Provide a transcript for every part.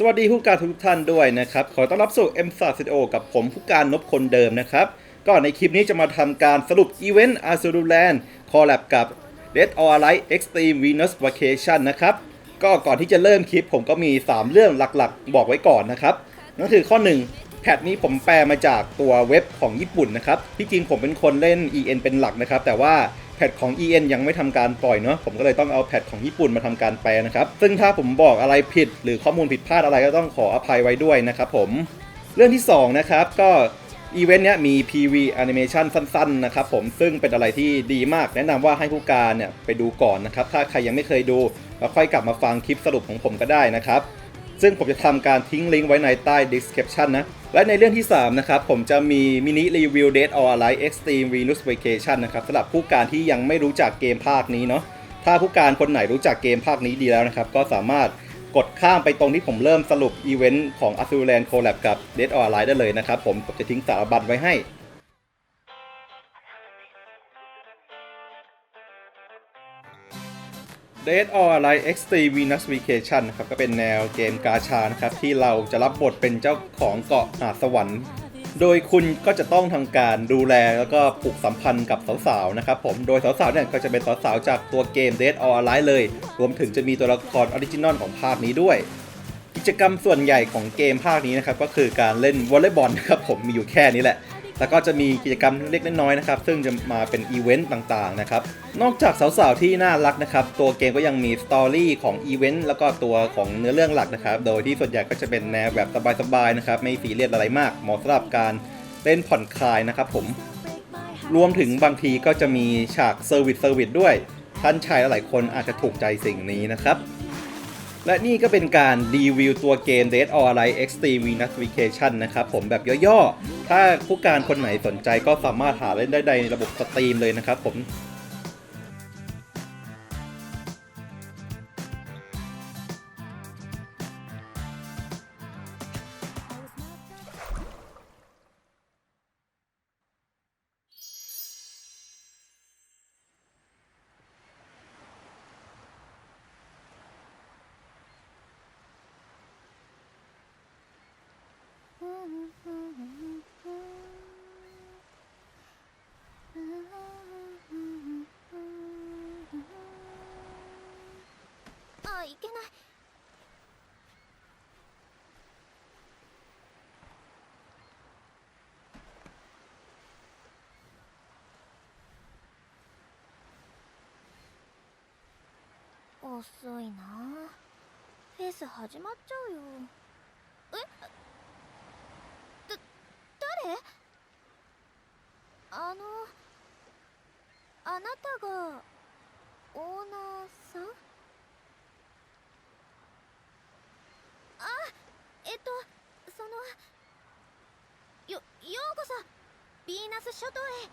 สวัสดีผู้การทุกท่านด้วยนะครับ ขอต้อนรับสู่ M s t a r Studio กับผมผู้การนพคนเดิมนะครับ ก็ในคลิปนี้จะมาทำการสรุปอีเวนต์ a z u r u l a n d คอลแลบกับ Dead or Alive Extreme Venus Vacation นะครับ ก็ก่อนที่จะเริ่มคลิปผมก็มี 3 เรื่องหลักๆ บอกไว้ก่อนนะครับ นั่นคือข้อ 1 แพทนี้ผมแปลมาจากตัวเว็บของญี่ปุ่นนะครับ ที่จริงผมเป็นคนเล่น EN เป็นหลักนะครับ แต่ว่า แพทของ EN ยังไม่ทำการปล่อยเนาะผมก็เลยต้องเอาแพทของญี่ปุ่นมาทำการแปลนะครับ ซึ่งถ้าผมบอกอะไรผิด หรือข้อมูลผิดพลาดอะไรก็ต้องขออภัยไว้ด้วยนะครับผมเรื่องที่ 2 นะครับก็อีเวนต์เนี้ยมี PV Animation สั้นๆนะครับผมซึ่งเป็นอะไรที่ดีมากแนะนำว่าให้ผู้การเนี่ยไปดูก่อนนะครับ ถ้าใครยังไม่เคยดู แล้วค่อยกลับมาฟังคลิปสรุปของผมก็ได้นะครับ ซึ่งผมจะทำการทิ้งลิงก์ไว้ในใต้ description นะ และในเรื่องที่ 3 นะครับ ผมจะมีมินิรีวิว Dead or Alive Extreme Venus Vacation นะครับสำหรับผู้การที่ยังไม่รู้จักเกมภาคนี้เนาะถ้าผู้การคนไหนรู้จักเกมภาคนี้ดีแล้วนะครับ ก็สามารถกดข้ามไปตรงที่ผมเริ่มสรุปอีเวนต์ของ a z u r a n d Collab กับ Dead or Alive ได้เลยนะครับ ผมผมจะทิ้งสารบัญไว้ให้ Dead or Alive Extreme Venus Vacation ครับก็เป็นแนวเกมกาชานะครับ ที่เราจะรับบทเป็นเจ้าของเกาะหาดสวรรค์ โดยคุณก็จะต้องทำการดูแลแล้วก็ผูกสัมพันธ์กับสาวๆนะครับผมโดยสาวๆเนี่ยก็จะเป็นสาวๆจากตัวเกม Dead or Alive เลย รวมถึงจะมีตัวละครออริจินอลของภาคนี้ด้วย กิจกรรมส่วนใหญ่ของเกมภาคนี้นะครับก็คือการเล่นวอลเลย์บอลนะครับผมมีอยู่แค่นี้แหละ แล้วก็จะมีกิจกรรมเล็กน้อยนะครับ ซึ่งจะมาเป็นอีเวนต์ต่างๆนะครับ นอกจากสาวๆที่น่ารักนะครับ ตัวเกมก็ยังมีสตอรี่ของอีเวนต์แล้วก็ตัวของเนื้อเรื่องหลักนะครับ โดยที่ส่วนใหญ่ก็จะเป็นแนวแบบสบายๆนะครับ ไม่ซีเรียสอะไรมาก เหมาะสำหรับการเล่นผ่อนคลายนะครับผม รวมถึงบางทีก็จะมีฉากเซอร์วิสเซอร์วิสด้วย ท่านชายหลายคนอาจจะถูกใจสิ่งนี้นะครับ และนี่ก็เป็นการรีวิวตัวเกม Dead or Alive Extreme Venus Vacation นะครับผมแบบย่อๆ ถ้าผู้การคนไหนสนใจก็สามารถหาเล่นได้ในระบบสตรีมเลยนะครับผม 遅いな。フェス始まっちゃうよ。え？だ誰？あのあなたがオーナーさん？あえっとそのよようこそヴィーナス諸島へ。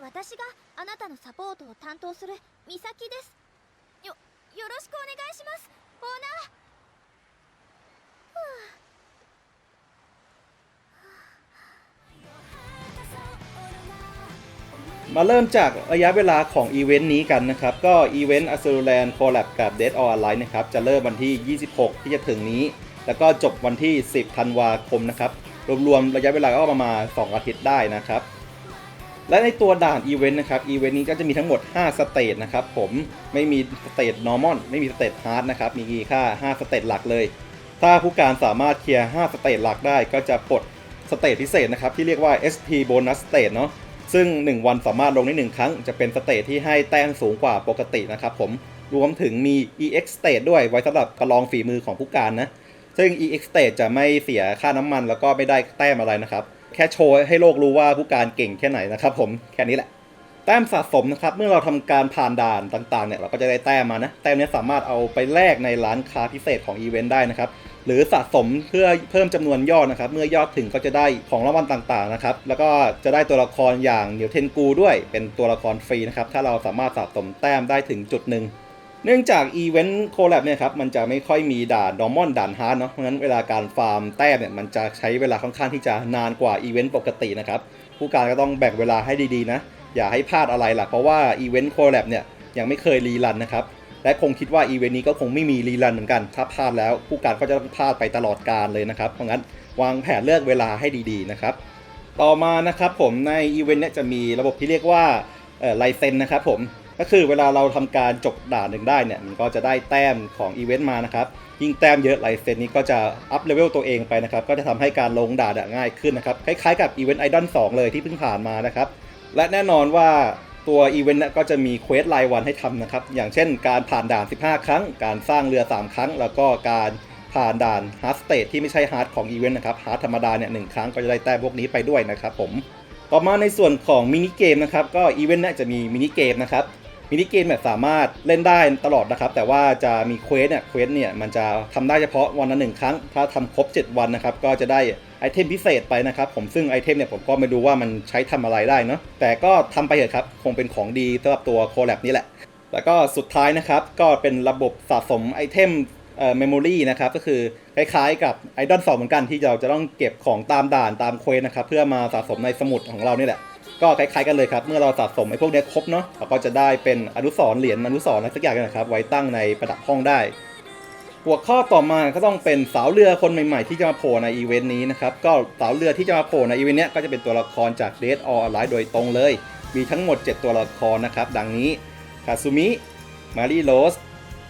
私があなたのサポートを担当するミサキです。よよろしくお願いしますオーナーふう มาเริ่มจากระยะเวลาของอีเวนต์นี้กันนะครับ ก็อีเวนต์ a z u r a n d Collab กับ Dead or Alive นะครับ จะเริ่มวันที่ 26 ที่จะถึงนี้ แล้วก็จบวันที่ 10 ธันวาคมนะครับ รวมๆระยะเวลาก็ประมาณ 2 อาทิตย์ได้นะครับ และในตัวด่านอีเวนต์นะครับอีเวนต์นี้ก็จะมีทั้งหมด 5 สเตจนะครับผมไม่มีสเตจ normal ไม่มีสเตจ hard นะครับมีค่า 5 สเตจหลักเลย ถ้าผู้การสามารถเคลียร์ 5 สเตจหลักได้ ก็จะปลดสเตจพิเศษนะครับที่เรียกว่า SP bonus stage เนาะซึ่ง 1 วันสามารถลงได้ 1 ครั้ง จะเป็นสเตจที่ให้แต้มสูงกว่าปกตินะครับผมรวมถึงมี EX stage ด้วยไว้สำหรับประลองฝีมือของผู้การนะซึ่ง EX stage จะไม่เสียค่าน้ำมันแล้วก็ไม่ได้แต้มอะไรนะครับ แค่โชว์ให้โลกรู้ว่าผู้การเก่งแค่ไหนนะครับผมแค่นี้แหละ แต้มสะสมนะครับ เมื่อเราทำการผ่านด่านต่างๆเนี่ยเราก็จะได้แต้มมานะ แต้มนี้สามารถเอาไปแลกในร้านค้าพิเศษของอีเวนต์ได้นะครับหรือสะสมเพื่อเพิ่มจำนวนยอดนะครับ เมื่อยอดถึงก็จะได้ของรางวัลต่างๆนะครับ แล้วก็จะได้ตัวละครอย่างเหนียวเทนกูด้วย เป็นตัวละครฟรีนะครับ ถ้าเราสามารถสะสมแต้มได้ถึงจุดหนึ่ง เนื่องจากอีเวนต์โคแลบเนี่ยครับมันจะไม่ค่อยมีด่านดอมอนด่านฮาร์ดเนาะเพราะงั้นเวลาการฟาร์มแต้มเนี่ยมันจะใช้เวลาค่อนข้างที่จะนานกว่าอีเวนต์ปกตินะครับผู้การก็ต้องแบ่งเวลาให้ดีๆนะอย่าให้พลาดอะไรล่ะเพราะว่าอีเวนต์โคแลบเนี่ยยังไม่เคยรีรันนะครับและคงคิดว่าอีเวนต์นี้ก็คงไม่มีรีรันเหมือนกันถ้าพลาดแล้ว ผู้การก็จะต้องพลาดไปตลอดการเลยนะครับเพราะงั้นวางแผนเลือกเวลาให้ดีๆนะครับต่อมานะครับผมในอีเวนต์เนี่ยจะมีระบบที่เรียกว่าไลเซนนะครับผม ก็คือเวลาเราทำการจบด่านหนึ่งได้เนี่ยมันก็จะได้แต้มของอีเวนต์มานะครับยิ่งแต้มเยอะไลเซนนี้ก็จะอัพเลเวลตัวเองไปนะครับก็จะทำให้การลงด่านง่ายขึ้นนะครับคล้ายๆกับอีเวนต์ไอดอล2เลยที่เพิ่งผ่านมานะครับและแน่นอนว่าตัวอีเวนต์ก็จะมีเควสรายวันให้ทำนะครับ อย่างเช่นการผ่านด่าน 15 ครั้ง การสร้างเรือ 3 ครั้ง แล้วก็การผ่านด่านฮาร์ดสเตทที่ไม่ใช่ฮาร์ดของอีเวนต์นะครับฮาร์ดธรรมดาเนี่ยหนึ่งครั้งก็จะได้แต้มพวกนี้ไปด้วยนะครับผม ต่อมาในส่วนของมินิเกมนะครับ ก็อีเวนต์จะมีมินิเกมนะครับ มินิเกมแบบสามารถเล่นได้ตลอดนะครับ แต่ว่าจะมีเควสเนี่ยเควสเนี่ยมันจะทำได้เฉพาะวันละหนึ่งครั้ง ถ้าทำครบ 7 วันนะครับ ก็จะได้ไอเทมพิเศษไปนะครับ ผมซึ่งไอเทมเนี่ยผมก็ไม่รู้ว่ามันใช้ทำอะไรได้เนาะแต่ก็ทำไปเถอะครับ คงเป็นของดีสำหรับตัวโคแลบนี่แหละ แล้วก็สุดท้ายนะครับก็เป็นระบบสะสมไอเทมเอ่อเมมโมรีนะครับก็คือคล้ายๆกับไอดอลสองเหมือนกันที่เราจะต้องเก็บของตามด่านตามเควสนะครับเพื่อมาสะสมในสมุดของเรานี่แหละ ก็คล้ายๆกันเลยครับ เมื่อเราสะสมไอ้พวกเนี้ยครบเนาะเราก็จะได้เป็นอนุสรณ์เหรียญอนุสรณ์อะไรสักอย่างนนะครับ ไว้ตั้งในประดับห้องได้ หัวข้อต่อมาก็ต้องเป็นสาวเรือคนใหม่ๆ ที่จะมาโผล่ในอีเวนต์นี้นะครับ ก็สาวเรือที่จะมาโผล่ในอีเวนต์เนี้ยก็จะเป็นตัวละครจาก Dead or Alive โดยตรงเลย มีทั้งหมด 7 ตัวละครนะครับ ดังนี้ คาซุมิ มารีโรส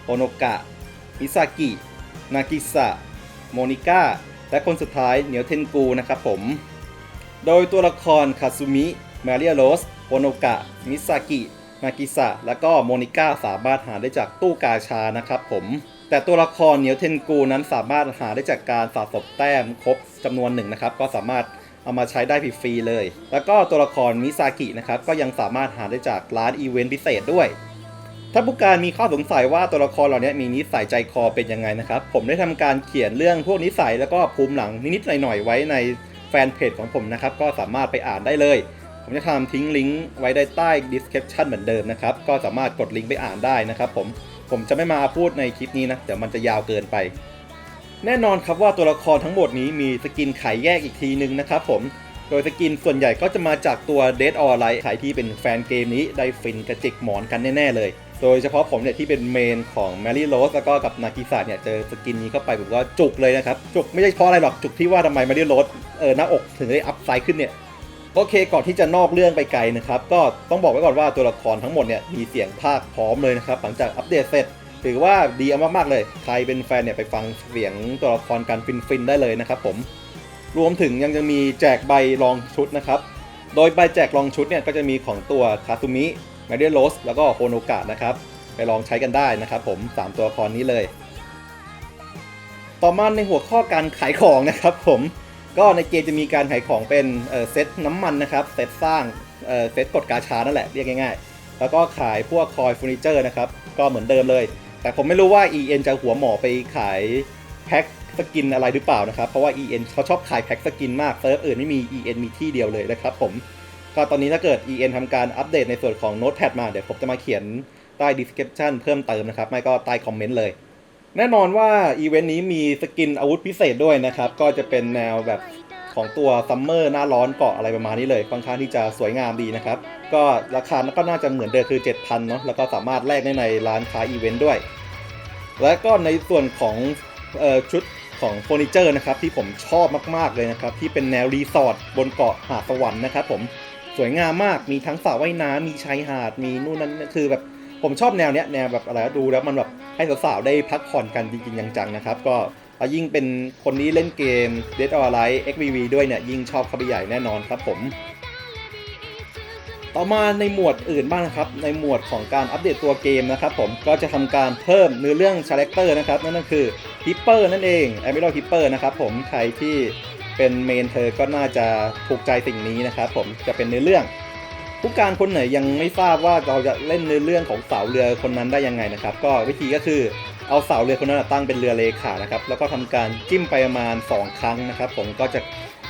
โอนกะมิซากิ นากิสะ โมนิก้า และคนสุดท้ายเหนียวเทนกูนะครับผม โดยตัวละครคาซุมิ มาริอาโรสโอโนกะ มิซากินากิสะ และก็โมนิก้าสามารถหาได้จากตู้กาชานะครับผม แต่ตัวละครเหนียวเทนกูนั้นสามารถหาได้จากการสะสมแต้มครบจำนวนหนึ่งนะครับ ก็สามารถเอามาใช้ได้ฟรีๆเลย แล้วก็ตัวละครมิซากินะครับก็ยังสามารถหาได้จากร้านอีเวนต์พิเศษด้วย ถ้าผู้การมีข้อสงสัยว่าตัวละครเหล่านี้มีนิสัยใจคอเป็นยังไงนะครับ ผมได้ทำการเขียนเรื่องพวกนิสัยแล้วก็ภูมิหลังนิดๆหน่อยๆไว้ในแฟนเพจของผมนะครับ ก็สามารถไปอ่านได้เลย ผมจะทำทิ้งลิงก์ไว้ได้ใต้ description เหมือนเดิมนะครับ ก็สามารถกดลิงก์ไปอ่านได้นะครับผม ผมจะไม่มาพูดในคลิปนี้นะ เดี๋ยวมันจะยาวเกินไป แน่นอนครับว่าตัวละครทั้งหมดนี้มีสกินขายแยกอีกทีนึงนะครับผม โดยสกินส่วนใหญ่ก็จะมาจากตัว Dead or Alive ใครที่เป็นแฟนเกมนี้ได้ฟินกระจิกหมอนกันแน่ๆเลย โดยเฉพาะผมเนี่ยที่เป็นเมนของ Mary Rose แล้วก็กับนากิสะเนี่ยเจอสกินนี้เข้าไปผมว่าจุกเลยนะครับ จุกไม่ใช่เพราะอะไรหรอก จุกที่ว่าทำไม Mary Rose เออหน้าอกถึงได้อัพไซด์ขึ้นเนี่ย โอเคก่อนที่จะนอกเรื่องไปไกลนะครับ ก็ต้องบอกไว้ก่อนว่าตัวละครทั้งหมดเนี่ยมีเสียงภาคพร้อมเลยนะครับ หลังจากอัปเดตเสร็จถือว่าดีมากๆเลย ใครเป็นแฟนเนี่ยไปฟังเสียงตัวละครกันฟินๆได้เลยนะครับผม รวมถึงยังจะมีแจกใบลองชุดนะครับ โดยใบแจกลองชุดเนี่ยก็จะมีของตัวคาซูมิแมเดียโรสแล้วก็โฮโนกะนะครับ ไปลองใช้กันได้นะครับผม 3 ตัวละครนี้เลย ต่อมาในหัวข้อการขายของนะครับผม ก็ในเกมจะมีการขายของเป็นเซตน้ำมันนะครับเซตสร้างเซตกดกาชานั่นแหละเรียกง่ายๆ แล้วก็ขายพวกคอยเฟอร์นิเจอร์นะครับก็เหมือนเดิมเลย แต่ผมไม่รู้ว่า EN จะหัวหมอไปขายแพ็คสกินอะไรหรือเปล่านะครับ เพราะว่า EN เขาชอบขายแพ็คสกินมากเซิร์ฟอื่นไม่มี EN มีที่เดียวเลยนะครับผมก็ตอนนี้ถ้าเกิด EN ทำการอัปเดตในส่วนของ Notepad มาเดี๋ยวผมจะมาเขียนใต้ description เพิ่มเติมนะครับ ไม่ก็ใต้คอมเมนต์เลย แน่นอนว่าอีเวนต์นี้มีสกินอาวุธพิเศษด้วยนะครับ ก็จะเป็นแนวแบบของตัวซัมเมอร์หน้าร้อนเกาะอะไรประมาณนี้เลยค่อนข้างที่จะสวยงามดีนะครับ ก็ราคาก็น่าจะเหมือนเดิมคือ 7,000เนาะแล้วก็สามารถแลกได้ในร้านค้าอีเวนต์ด้วย และก็ในส่วนของออชุดของเฟอร์นิเจอร์นะครับที่ผมชอบมากๆเลยนะครับ ที่เป็นแนวรีสอร์ทบนเกาะหาดสวรรค์นะครับผมสวยงามมากมีทั้งสระว่ายน้ำมีชายหาดมีนู่นนั่นคือแบบผมชอบแนวเนี้ยแนวแบบอะไรดูแล้วมันแบบ ให้สาวๆได้พักผ่อนกันจริง ๆ จังๆนะครับ ก็แล้วยิ่งเป็นคนนี้เล่นเกม Dead or Alive XVV ด้วยเนี่ยยิ่งชอบเข้าไปใหญ่แน่นอนครับผมต่อมาในหมวดอื่นบ้างนะครับ ในหมวดของการอัปเดตตัวเกมนะครับผมก็จะทำการเพิ่มเนื้อเรื่องชาแรคเตอร์นะครับ นั่นก็คือฮิปเปอร์นั่นเองแอมิโลฮิปเปอร์นะครับผมใครที่เป็นเมนเธอก็น่าจะถูกใจสิ่งนี้นะครับผมจะเป็นเนื้อเรื่อง ผู้การคนไหนยังไม่ทราบว่าเราจะเล่นเนื้อเรื่องของเสาเรือคนนั้นได้ยังไงนะครับ ก็วิธีก็คือเอาเสาเรือคนนั้นตั้งเป็นเรือเลขานะครับแล้วก็ทำการจิ้มไปประมาณ 2 ครั้งนะครับ ผมก็จะ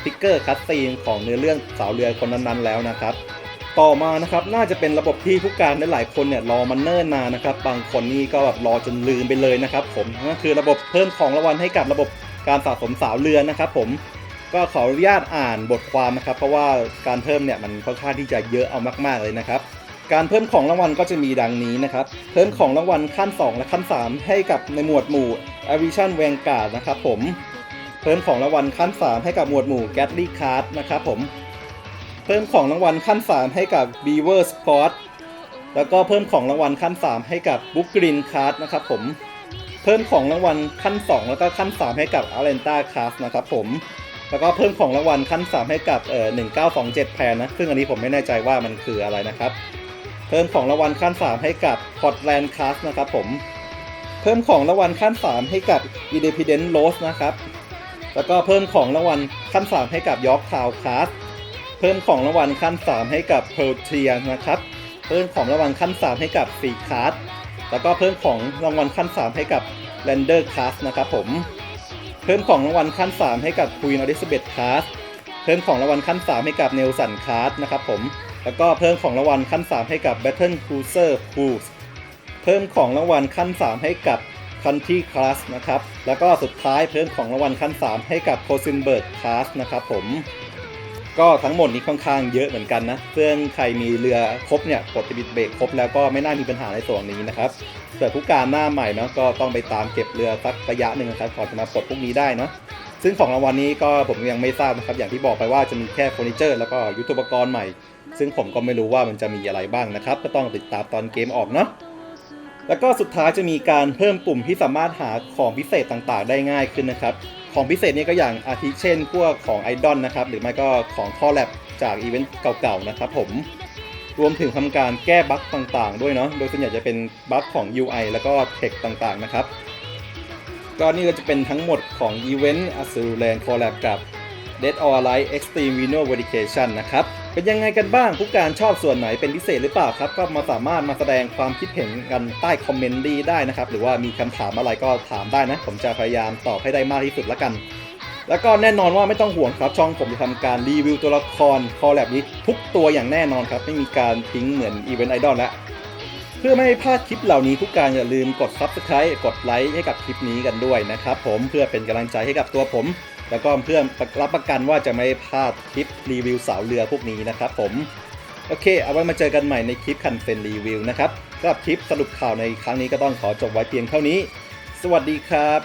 ติ๊กเกอร์คัตซีนของเนื้อเรื่องเสาเรือคนนั้นๆแล้วนะครับ ต่อมานะครับน่าจะเป็นระบบที่ผู้การหลายคนเนี่ยรอมันเนิ่นนานนะครับ บางคนนี่ก็แบบรอจนลืมไปเลยนะครับ ผมนั่นคือระบบเพิ่มของรางวัลให้กับระบบการสะสมสาวเรือนะครับ ผม ก็ขออนุญาตอ่านบทความนะครับ เพราะว่าการเพิ่มเนี่ยมันค่อนข้างที่จะเยอะเอามาก ๆเลยนะครับ การเพิ่มของรางวัลก็จะมีดังนี้นะครับ เพิ่มของรางวัลขั้น 2 และขั้น 3 ให้กับในหมวดหมู่ a v i s i o n Vanguard นะครับผม เพิ่มของรางวัลขั้น 3 ให้กับหมวดหมู่ g a t l y Card นะครับผม เพิ่มของรางวัลขั้น 3 ให้กับ Beaver Sport แล้วก็เพิ่มของรางวัลขั้น 3 ให้กับ Book Green Card นะครับผม เพิ่มของรางวัลขั้น 2 แล้วก็ขั้น 3 ให้กับ a l e n t a Card นะครับผม แล้วก็เพิ่มของรางวัลขั้น 3 ให้กับเอ่อ1927 แพนนะ ซึ่งอันนี้ผมไม่แน่ใจว่ามันคืออะไรนะครับ เพิ่มของรางวัลขั้น 3 ให้กับ Portland Cast นะครับผม เพิ่มของรางวัลขั้น 3 ให้กับ Independent Rose นะครับ แล้วก็เพิ่มของรางวัลขั้น 3 ให้กับ York Town Cast เพิ่มของรางวัลขั้น 3 ให้กับ p e r t i a นะครับ เพิ่มของรางวัลขั้น 3 ให้กับ f r e e Cast แล้วก็เพิ่มของรางวัลขั้น 3 ให้กับ Lander Cast นะครับผม เพิ่มของรางวัลขั้น 3 ให้กับค u e e n Elizabeth Cast เพิ่มของรางวัลขั้น 3 ให้กับเนลสันคาร์สนะครับผม แล้วก็เพิ่มของรางวัลขั้น 3 ให้กับ Battle Cruiser Cruise เพิ่มของรางวัลขั้น 3 ให้กับ Country Class นะครับ แล้วก็สุดท้ายเพิ่มของรางวัลขั้น 3 ให้กับ c o s i n b e r g Class นะครับผม ก็ทั้งหมดนี้ค่อนข้างเยอะเหมือนกันนะซึ่งใครมีเรือครบเนี่ยกดบิดเบรกครบแล้วก็ไม่น่ามีปัญหาในส่วนนี้นะครับส่วนผู้การหน้าใหม่เนาะก็ต้องไปตามเก็บเรือสักระยะหนึ่งนะครับก่อนจะมาปลดพวกนี้ได้เนาะซึ่งของรางวัลนี้ก็ผมยังไม่ทราบนะครับอย่างที่บอกไปว่าจะมีแค่เฟอร์นิเจอร์แล้วก็ยุทธปกรณ์ใหม่ ซึ่งผมก็ไม่รู้ว่ามันจะมีอะไรบ้างนะครับ ก็ต้องติดตามตอนเกมออกเนาะ แล้วก็สุดท้ายจะมีการเพิ่มปุ่มที่สามารถหาของพิเศษต่างๆ ได้ง่ายขึ้นนะครับ ของพิเศษนี่ก็อย่างอาทิเช่น พวกของไอดอลนะครับ หรือไม่ก็ของคอแลบจากอีเวนต์เก่าๆ นะครับผม รวมถึงทำการแก้บั๊กต่างๆ ด้วยเนาะ โดยส่วนใหญ่จะเป็นบั๊กของ UI แล้วก็เทคต่างๆ นะครับ ก็นี่ก็จะเป็นทั้งหมดของ Event a z u r a n Collab กับ Dead or Alive Extreme Vino Verification นะครับ เป็นยังไงกันบ้างผู้การชอบส่วนไหนเป็นพิเศษหรือเปล่าครับ ก็มาสามารถมาแสดงความคิดเห็นกันใต้คอมเมนต์ดีได้นะครับ หรือว่ามีคำถามอะไรก็ถามได้นะ ผมจะพยายามตอบให้ได้มากที่สุดละกัน แล้วก็แน่นอนว่าไม่ต้องห่วงครับช่องผมจะทำการรีวิวตัวละครคอลแลบนี้ทุกตัวอย่างแน่นอนครับ ไม่มีการทิ้งเหมือนอีเวนต์ไอดอลแล้วเพื่อไม่ให้พลาดคลิปเหล่านี้ทุกการอย่าลืมกด Subscribe กดไลค์ให้กับคลิปนี้กันด้วยนะครับผมเพื่อเป็นกำลังใจให้กับตัวผม แล้วก็เพื่อรับประกันว่าจะไม่พลาดคลิปรีวิวสาวเรือพวกนี้นะครับผม โอเค เอาไว้มาเจอกันใหม่ในคลิปคันเฟนรีวิวนะครับสำหรับคลิปสรุปข่าวในครั้งนี้ก็ต้องขอจบไว้เพียงเท่านี้ สวัสดีครับ